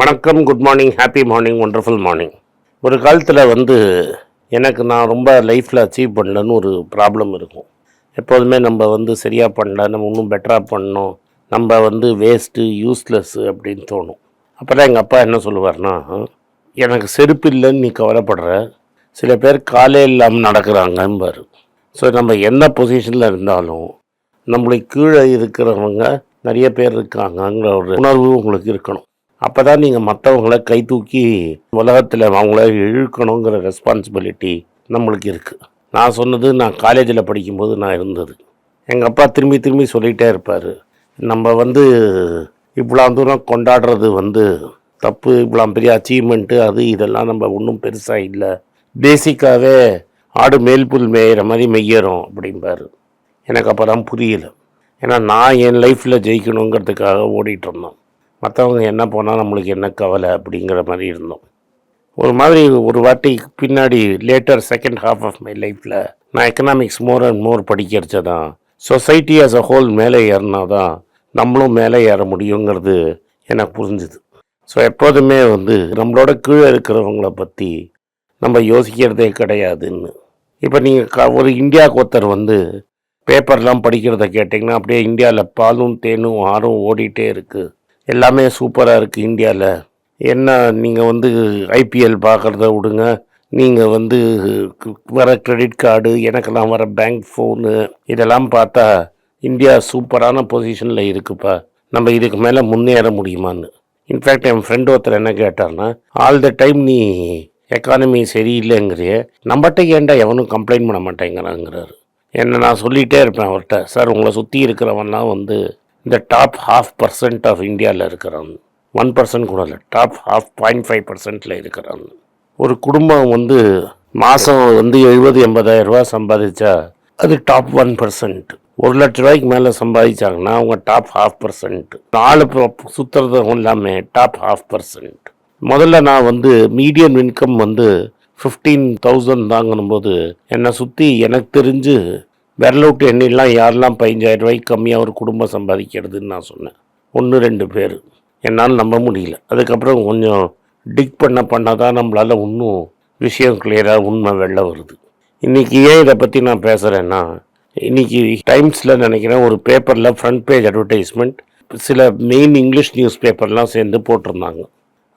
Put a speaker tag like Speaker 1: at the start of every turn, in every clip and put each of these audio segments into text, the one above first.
Speaker 1: வணக்கம் good morning happy morning wonderful morning ஒரு காலத்தில் வந்து எனக்கு நான் ரொம்ப லைஃப்பில் அச்சீவ் பண்ணலன்னு ஒரு ப்ராப்ளம் இருக்கும். எப்போதுமே நம்ம வந்து சரியாக பண்ணல நம்ம இன்னும் பெட்டராக பண்ணணும் நம்ம வந்து வேஸ்ட்டு யூஸ்லெஸ்ஸு அப்படின்னு தோணும். அப்போ தான் எங்கள் அப்பா என்ன சொல்லுவார்னா எனக்கு செருப்பு இல்லைன்னு நீ கவலைப்படுற. சில பேர் காலே இல்லாமல் நடக்கிறாங்கம்பார். ஸோ நம்ம எந்த பொசிஷனில் இருந்தாலும் நம்மளுக்கு கீழே இருக்கிறவங்க நிறைய பேர் இருக்காங்கங்கிற ஒரு உணர்வு உங்களுக்கு இருக்கணும். அப்போ தான் நீங்கள் மற்றவங்கள கை தூக்கி உலகத்தில் அவங்கள இழுக்கணுங்கிற ரெஸ்பான்சிபிலிட்டி நம்மளுக்கு இருக்குது நான் சொன்னது நான் காலேஜில் படிக்கும்போது நான் இருந்தது. எங்கள் அப்பா திரும்பி திரும்பி சொல்லிகிட்டே இருப்பார். நம்ம வந்து இவ்வளோ தூரம் கொண்டாடுறது வந்து தப்பு இவ்வளோ பெரிய அச்சீவ்மெண்ட்டு அது இதெல்லாம் நம்ம ஒன்றும் பெருசாக இல்லை. பேசிக்காகவே ஆடு மேல் புல் மேயிற மாதிரி மெய்யறோம் அப்படிம்பாரு. எனக்கு அப்போ தான் புரியல. ஏன்னா நான் என் லைஃப்பில் ஜெயிக்கணுங்கிறதுக்காக ஓடிட்டு இருந்தோம். மற்றவங்க என்ன போனால் நம்மளுக்கு என்ன கவலை அப்படிங்கிற மாதிரி இருந்தோம். ஒரு மாதிரி ஒரு வாட்டி பின்னாடி later second half of my லைஃப்பில் நான் எக்கனாமிக்ஸ் மோர் அண்ட் மோர் படிக்கிறச்ச தான் சொசைட்டி ஆஸ் அ ஹோல் மேலே ஏறினா தான் நம்மளும் மேலே ஏற முடியுங்கிறது எனக்கு புரிஞ்சுது. ஸோ எப்போதுமே வந்து நம்மளோட கீழே இருக்கிறவங்கள பற்றி நம்ம யோசிக்கிறதே கிடையாதுன்னு. இப்போ நீங்கள் க ஒரு இந்தியாவுக்கு ஒருத்தர் வந்து பேப்பர்லாம் படிக்கிறத கேட்டிங்கன்னா அப்படியே இந்தியாவில் பாலும் தேனும் ஆறும் ஓடிட்டே இருக்குது எல்லாமே சூப்பராக இருக்குது இந்தியாவில் என்ன நீங்கள் வந்து ஐபிஎல் பார்க்குறத விடுங்க. நீங்கள் வந்து வர கிரெடிட் கார்டு எனக்கெல்லாம் வர பேங்க் ஃபோனு இதெல்லாம் பார்த்தா இந்தியா சூப்பரான பொசிஷனில் இருக்குப்பா. நம்ம இதுக்கு மேலே முன்னேற முடியுமான்னு. இன்ஃபேக்ட் என் ஃப்ரெண்ட் ஒருத்தர் என்ன கேட்டார்னா ஆல் த டைம் நீ எக்கானமி சரியில்லைங்கிறிய நம்மகிட்ட ஏன்டா எவனும் கம்ப்ளைண்ட் பண்ண மாட்டேங்கிறாங்கிறாரு. என்ன நான் சொல்லிகிட்டே இருப்பேன் அவர்கிட்ட சார் உங்களை சுற்றி இருக்கிறவன்லாம் வந்து இந்த டாப் ஹாஃப் பர்சன்ட் ஆஃப் இந்தியாவில் இருக்கிறாங்க ஒன் பர்சன்ட் கூட இல்லை டாப் ஹாஃப் பாயிண்ட் ஃபைவ் பர்சன்ட்டில் இருக்கிறாங்க ஒரு குடும்பம் வந்து மாதம் வந்து எழுபது எண்பதாயிரம் ரூபாய் சம்பாதிச்சா அது டாப் ஒன் பர்சன்ட். ஒரு லட்ச ரூபாய்க்கு மேலே சம்பாதிச்சாங்கன்னா அவங்க டாப் ஹாஃப் பர்சன்ட். நாலு சுற்றுறதும் எல்லாமே டாப் ஹாஃப் பர்சன்ட். முதல்ல நான் வந்து மீடியம் இன்கம் வந்து ஃபிஃப்டீன் தௌசண்ட் தாங்கணும் போது என்னை சுற்றி எனக்கு தெரிஞ்சு விரல விட்டு எண்ணிலாம் யாரெல்லாம் பதினஞ்சாயிரம் ரூபாய்க்கு கம்மியாக ஒரு குடும்பம் சம்பாதிக்கிறதுன்னு நான் சொன்னேன். ஒன்று ரெண்டு பேர். என்னால் நம்ப முடியல. அதுக்கப்புறம் கொஞ்சம் டிக் பண்ண பண்ண தான் நம்மளால் இன்னும் விஷயம் கிளியராக உண்மை வெளில வருது. இன்றைக்கி ஏன் இதை பற்றி நான் பேசுகிறேன்னா இன்றைக்கி டைம்ஸில் நினைக்கிறேன் ஒரு பேப்பரில் ஃப்ரண்ட் பேஜ் அட்வர்டைஸ்மெண்ட் சில மெயின் இங்கிலீஷ் நியூஸ் பேப்பர்லாம் சேர்ந்து போட்டிருந்தாங்க.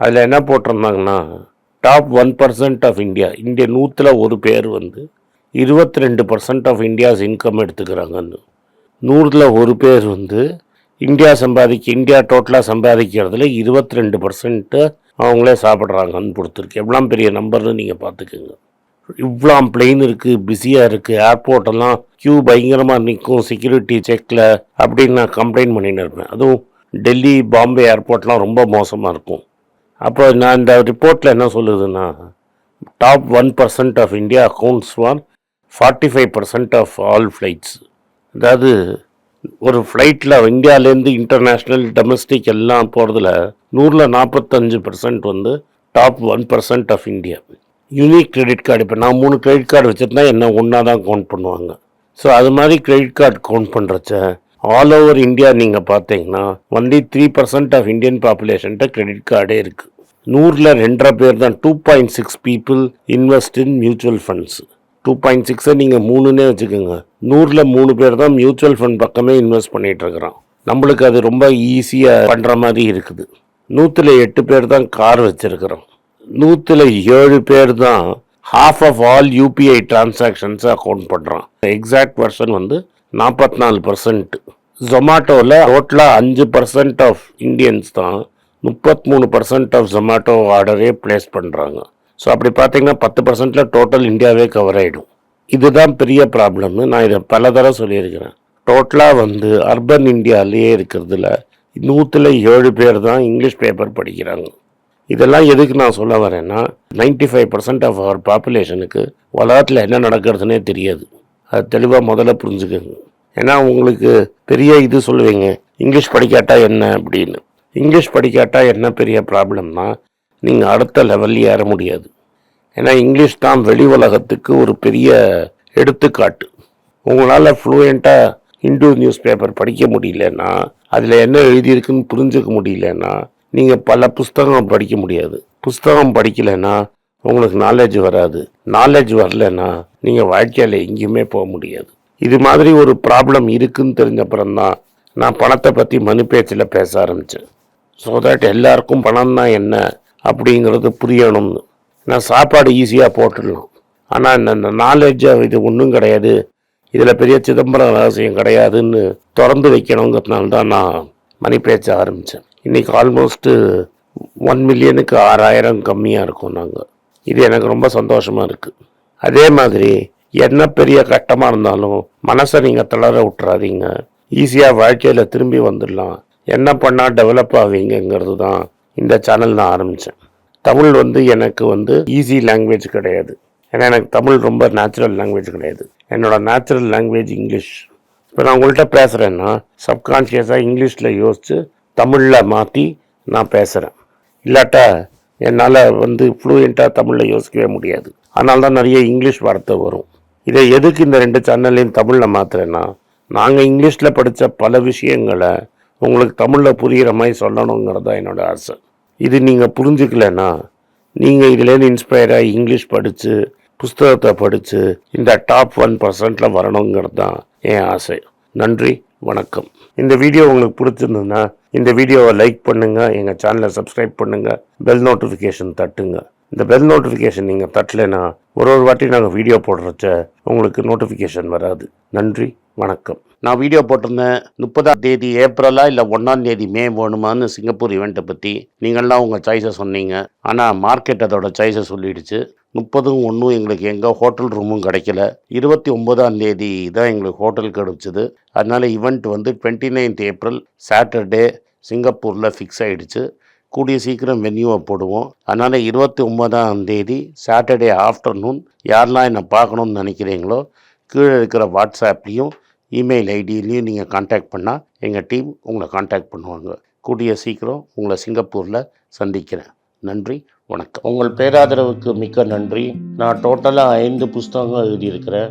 Speaker 1: அதில் என்ன போட்டிருந்தாங்கன்னா top one percent of India இந்திய நூற்றில் ஒரு பேர் வந்து இருபத்தி ரெண்டு பர்சன்ட் ஆஃப் இந்தியாஸ் இன்கம் எடுத்துக்கிறாங்கன்னு. நூறில் ஒரு பேர் வந்து இந்தியா சம்பாதிக்க இந்தியா டோட்டலாக சம்பாதிக்கிறதுல இருபத்தி ரெண்டு பர்சன்ட்டு அவங்களே சாப்பிட்றாங்கன்னு கொடுத்துருக்கு. எவ்வளோ பெரிய நம்பர்னு நீங்கள் பார்த்துக்குங்க. இவ்வளோ பிளெயின் இருக்குது பிஸியாக இருக்குது ஏர்போர்ட்டெல்லாம் க்யூ பயங்கரமாக நிற்கும் செக்யூரிட்டி செக்கில் அப்படின்னு நான் கம்ப்ளைண்ட் பண்ணின்னு இருப்பேன். அதுவும் டெல்லி பாம்பே ஏர்போர்ட்லாம் ரொம்ப மோசமாக இருக்கும். அப்போ நான் இந்த ரிப்போர்ட்டில் என்ன சொல்லுதுன்னா top one percent of India accounts for forty five percent of all flights அதாவது ஒரு ஃப்ளைட்டில் இந்தியாவிலேருந்து இன்டர்நேஷ்னல் டொமஸ்டிக் எல்லாம் போகிறதுல நூறில் நாற்பத்தஞ்சு பர்சன்ட் வந்து top one percent of India unique credit card இப்போ நான் மூணு கிரெடிட் கார்டு வச்சுருந்தா என்ன ஒன்றா தான் கவுண்ட் பண்ணுவாங்க. ஸோ அது மாதிரி கிரெடிட் கார்டு கவுண்ட் பண்ணுறச்ச ஆல் ஓவர் இந்தியா நீங்கள் பார்த்தீங்கன்னா only three percent of Indian பாப்புலேஷன்ட்ட credit கார்டே இருக்குது நூறில் ரெண்டரை பேர் தான் two point six people invest in mutual funds two point சிக்ஸை நீங்கள் மூணுன்னே வச்சுக்கோங்க. நூறில் மூணு பேர் தான் மியூச்சுவல் ஃபண்ட் பக்கமே இன்வெஸ்ட் பண்ணிகிட்டு இருக்கிறான் நம்மளுக்கு அது ரொம்ப ஈஸியாக பண்ணுற மாதிரி இருக்குது. நூற்றில் எட்டு பேர் தான் கார் வச்சுருக்கிறோம். நூற்றில் ஏழு பேர் தான் ஹாஃப் ஆஃப் ஆல் யூபிஐ டிரான்சாக்ஷன்ஸை அக்கௌண்ட் பண்ணுறான் எக்ஸாக்ட் பர்சன் வந்து நாற்பத்தி நாலு பர்சன்ட் ஜொமாட்டோவில் டோட்டலாக அஞ்சு பர்சன்ட் ஆஃப் இந்தியன்ஸ் தான் முப்பத்மூணு பர்சன்ட் ஆஃப் ஜொமாட்டோ ஆர்டரே ப்ளேஸ் பண்ணுறாங்க ஸோ அப்படி பார்த்தீங்கன்னா பத்து பர்சன்ட்டில் டோட்டல் இந்தியாவே கவர் ஆகிடும் இதுதான் பெரிய ப்ராப்ளம்னு நான் இதை பல தடவை சொல்லியிருக்கிறேன் டோட்டலாக வந்து அர்பன் இந்தியாவிலேயே இருக்கிறதுல நூற்றில் ஏழு பேர் தான் இங்கிலீஷ் பேப்பர் படிக்கிறாங்க. இதெல்லாம் எதுக்கு நான் சொல்ல வரேன்னா 95% ஃபைவ் பர்சன்ட் ஆஃப் அவர் பாப்புலேஷனுக்கு உலகத்தில் என்ன நடக்கிறதுனே தெரியாது. அது தெளிவாக முதல்ல புரிஞ்சுக்கோங்க. ஏன்னா உங்களுக்கு பெரிய இது சொல்லுவீங்க இங்கிலீஷ் படிக்காட்டா என்ன? அப்படின்னு. இங்கிலீஷ் படிக்காட்டா என்ன பெரிய ப்ராப்ளம்னா நீங்கள் அடுத்த லெவல் ஏற முடியாது. ஏன்னா இங்கிலீஷ் தான் வெளி உலகத்துக்கு ஒரு பெரிய எடுத்துக்காட்டு. உங்களால் ஃப்ளூயண்ட்டாக இந்து நியூஸ் பேப்பர் படிக்க முடியலன்னா அதில் என்ன எழுதியிருக்குன்னு புரிஞ்சுக்க முடியலன்னா நீங்கள் பல புஸ்தகம் படிக்க முடியாது. புஸ்தகம் படிக்கலைன்னா உங்களுக்கு நாலேஜ் வராது. நாலேஜ் வரலைன்னா நீங்கள் வாழ்க்கையில் எங்கேயுமே போக முடியாது. இது மாதிரி ஒரு ப்ராப்ளம் இருக்குன்னு தெரிஞ்சப்புறம்தான் நான் பணத்தை பற்றி மனு பேச்சில் பேச ஆரம்பித்தேன் ஸோ தட் எல்லாருக்கும் பணம் தான் என்ன? அப்படிங்கிறது புரியணும்னு நான் சாப்பாடு ஈஸியாக போட்டுடலாம் ஆனால் இந்த- நாலேஜாக இது ஒன்றும் கிடையாது. இதில் பெரிய சிதம்பரம் ரகசியம் கிடையாதுன்னு திறந்து வைக்கணுங்கிறதுனால தான் நான் மணி பேச்ச ஆரம்பித்தேன் இன்றைக்கி ஆல்மோஸ்ட்டு ஒன் மில்லியனுக்கு ஆறாயிரம் கம்மியாக இருக்கும் நாங்கள் இது எனக்கு ரொம்ப சந்தோஷமாக இருக்குது அதே மாதிரி என்ன பெரிய கட்டமாக இருந்தாலும் மனசை நீங்கள் தளர விட்டுறாதீங்க. ஈஸியாக வாழ்க்கையில் திரும்பி வந்துடலாம். என்ன பண்ணால் டெவலப் ஆவீங்கங்கிறது தான் இந்த சேனல் நான் ஆரம்பித்தேன் தமிழ் வந்து எனக்கு வந்து ஈஸி லாங்குவேஜ் கிடையாது. ஏன்னா எனக்கு தமிழ் ரொம்ப நேச்சுரல் லாங்குவேஜ் கிடையாது. என்னோட நேச்சுரல் லாங்குவேஜ் இங்கிலீஷ் இப்போ நான் உங்கள்கிட்ட பேசுகிறேன்னா சப்கான்ஷியஸாக இங்கிலீஷில் யோசித்து தமிழில் மாற்றி நான் பேசுகிறேன் இல்லாட்டா என்னால் வந்து ஃப்ளூயண்ட்டாக தமிழில் யோசிக்கவே முடியாது. அதனால தான் நிறைய இங்கிலீஷ் வார்த்தை வரும். இதை எதுக்கு இந்த ரெண்டு சேனல்லையும் தமிழில் மாற்றுறேன்னா நாங்கள் இங்கிலீஷில் படித்த பல விஷயங்களை உங்களுக்கு தமிழில் புரிகிற மாதிரி சொல்லணுங்கிறது தான் என்னோடய ஆசை. இது நீங்கள் புரிஞ்சுக்கலன்னா நீங்கள் இதுலேருந்து இன்ஸ்பயர் ஆகி இங்கிலீஷ் படித்து புஸ்தகத்தை படித்து இந்த டாப் ஒன் பர்சன்டில் வரணுங்கிறது தான் என் ஆசை. நன்றி வணக்கம். இந்த வீடியோ உங்களுக்கு பிடிச்சிருந்ததுன்னா இந்த வீடியோவை லைக் பண்ணுங்கள் எங்கள் சேனலை சப்ஸ்கிரைப் பண்ணுங்கள் பெல் நோட்டிஃபிகேஷன் தட்டுங்க. இந்த பெல் நோட்டிஃபிகேஷன் நீங்கள் தட்டலைன்னா ஒரு ஒரு வாட்டி நாங்கள் வீடியோ போடுறச்ச உங்களுக்கு நோட்டிஃபிகேஷன் வராது. நன்றி வணக்கம். நான் வீடியோ போட்டிருந்தேன். முப்பதாம் தேதி ஏப்ரலா இல்லை ஒன்றாம் தேதி மே வேணுமான்னு சிங்கப்பூர் ஈவெண்ட்டை பற்றி நீங்கள்லாம் உங்கள் சாய்ஸை சொன்னீங்க. ஆனால் மார்க்கெட் அதோட சாய்ஸை சொல்லிடுச்சு. முப்பதும் ஒன்றும் எங்களுக்கு எங்கே ஹோட்டல் ரூமும் கிடைக்கல. இருபத்தி ஒன்பதாம் தேதி தான் எங்களுக்கு ஹோட்டல் கிடச்சிது. அதனால் ஈவெண்ட் வந்து டுவெண்ட்டி நைன்த் ஏப்ரல் சாட்டர்டே சிங்கப்பூரில் ஃபிக்ஸ் ஆகிடுச்சு கூடிய சீக்கிரம் வென்யூவை போடுவோம். அதனால் இருபத்தி ஒன்பதாம் தேதி சாட்டர்டே ஆஃப்டர்நூன் யாரெல்லாம் என்னை பார்க்கணுன்னு நினைக்கிறீங்களோ கீழே இருக்கிற வாட்ஸ்அப்லேயும் இமெயில் ஐடியிலையும் நீங்கள் காண்டாக்ட் பண்ணால் எங்கள் டீம் உங்களை காண்டாக்ட் பண்ணுவாங்க. கூடிய சீக்கிரம் உங்களை சிங்கப்பூரில் சந்திக்கிறேன். நன்றி வணக்கம். உங்கள் பேராதரவுக்கு மிக்க நன்றி. நான் டோட்டலாக ஐந்து புஸ்தகங்கள் எழுதியிருக்கிறேன்.